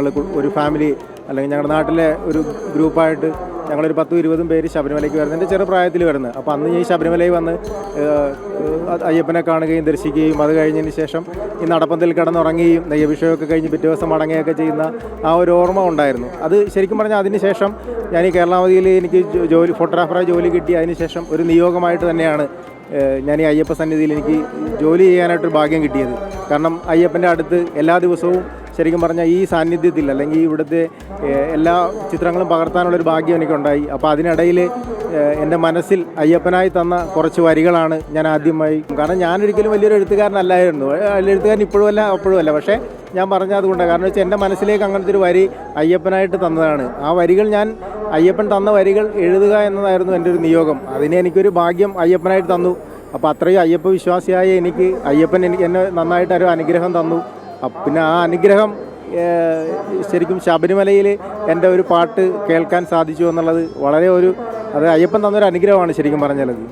ഞങ്ങൾ ഒരു ഫാമിലി അല്ലെങ്കിൽ ഞങ്ങളുടെ നാട്ടിലെ ഒരു ഗ്രൂപ്പായിട്ട് ഞങ്ങളൊരു പത്തും ഇരുപതും പേര് ശബരിമലയ്ക്ക് വരുന്നത് എന്റെ ചെറുപ്രായത്തിൽ വരുന്നത്. അപ്പോൾ അന്ന് ഈ ശബരിമലയിൽ വന്ന് അയ്യപ്പനെ കാണുകയും ദർശിക്കുകയും അത് കഴിഞ്ഞതിന് ശേഷം ഈ നടപ്പന്തൽ കിടന്നുറങ്ങുകയും നെയ്യഭിഷേകമൊക്കെ കഴിഞ്ഞ് പിറ്റേ ദിവസം മടങ്ങുകയൊക്കെ ചെയ്യുന്ന ആ ഒരു ഓർമ്മ ഉണ്ടായിരുന്നു. അത് ശരിക്കും പറഞ്ഞാൽ അതിന് ശേഷം ഞാൻ ഈ കേരളാവധിയിൽ എനിക്ക് ജോലി ഫോട്ടോഗ്രാഫറായി ജോലി കിട്ടി. അതിന് ശേഷം ഒരു നിയോഗമായിട്ട് തന്നെയാണ് ഞാൻ ഈ അയ്യപ്പ സന്നിധിയിൽ എനിക്ക് ജോലി ചെയ്യാനായിട്ടൊരു ഭാഗ്യം കിട്ടിയത്. കാരണം അയ്യപ്പന്റെ അടുത്ത് എല്ലാ ദിവസവും ശരിക്കും പറഞ്ഞാൽ ഈ സാന്നിധ്യത്തിൽ അല്ലെങ്കിൽ ഇവിടുത്തെ എല്ലാ ചിത്രങ്ങളും പകർത്താനുള്ളൊരു ഭാഗ്യം എനിക്കുണ്ടായി. അപ്പോൾ അതിനിടയിൽ എന്റെ മനസ്സിൽ അയ്യപ്പനായി തന്ന കുറച്ച് വരികളാണ് ഞാൻ ആദ്യമായി. കാരണം ഞാനൊരിക്കലും വലിയൊരു എഴുത്തുകാരനല്ലായിരുന്നു. എഴുത്തുകാരൻ ഇപ്പോഴും അല്ല അപ്പോഴും അല്ല. പക്ഷേ ഞാൻ അതുകൊണ്ടാണ് കാരണം വെച്ചാൽ എന്റെ മനസ്സിലേക്ക് അങ്ങനത്തെ ഒരു വരി അയ്യപ്പനായിട്ട് തന്നതാണ്. ആ വരികൾ ഞാൻ അയ്യപ്പൻ തന്ന വരികൾ എഴുതുക എന്നതായിരുന്നു എന്റെ ഒരു നിയോഗം. അതിന് എനിക്കൊരു ഭാഗ്യം അയ്യപ്പനായിട്ട് തന്നു. അപ്പോൾ അത്രയും അയ്യപ്പ വിശ്വാസിയായ എനിക്ക് അയ്യപ്പൻ എനിക്ക് എന്നെ നന്നായിട്ട് ഒരു അനുഗ്രഹം തന്നു. പിന്നെ ആ അനുഗ്രഹം ശരിക്കും ശബരിമലയിൽ എന്റെ ഒരു പാട്ട് കേൾക്കാൻ സാധിച്ചു എന്നുള്ളത് വളരെ ഒരു അത് അയ്യപ്പൻ തന്നൊരു അനുഗ്രഹമാണ് ശരിക്കും പറഞ്ഞാലത്.